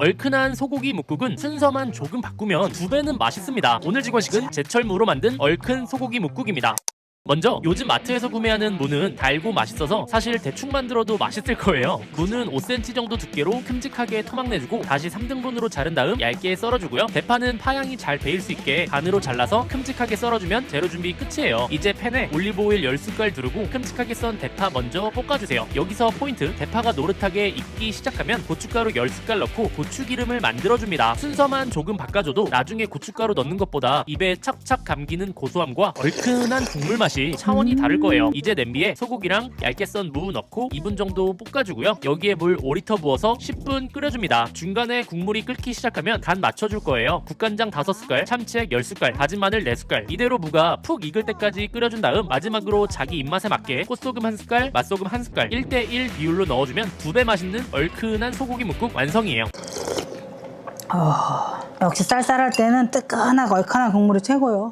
얼큰한 소고기 묵국은 순서만 조금 바꾸면 두 배는 맛있습니다. 오늘 직원식은 제철무로 만든 얼큰 소고기 묵국입니다. 먼저 요즘 마트에서 구매하는 무는 달고 맛있어서 사실 대충 만들어도 맛있을 거예요. 무는 5cm 정도 두께로 큼직하게 토막 내주고 다시 3등분으로 자른 다음 얇게 썰어주고요. 대파는 파향이 잘 배일 수 있게 반으로 잘라서 큼직하게 썰어주면 재료 준비 끝이에요. 이제 팬에 올리브오일 10숟갈 두르고 큼직하게 썬 대파 먼저 볶아주세요. 여기서 포인트 대파가 노릇하게 익기 시작하면 고춧가루 10숟갈 넣고 고추기름을 만들어줍니다. 순서만 조금 바꿔줘도 나중에 고춧가루 넣는 것보다 입에 착착 감기는 고소함과 얼큰한 국물 맛이 차원이 다를 거예요. 이제 냄비에 소고기랑 얇게 썬 무 넣고 2분 정도 볶아주고요. 여기에 물 5리터 부어서 10분 끓여줍니다. 중간에 국물이 끓기 시작하면 간 맞춰줄 거예요. 국간장 5숟갈, 참치액 10숟갈, 다진 마늘 4숟갈. 이대로 무가 푹 익을 때까지 끓여준 다음 마지막으로 자기 입맛에 맞게 꽃소금 1숟갈, 맛소금 1숟갈 1대1 비율로 넣어주면 두 배 맛있는 얼큰한 소고기 묵국 완성이에요. 어, 역시 쌀쌀할 때는 뜨끈하고 얼큰한 국물이 최고요.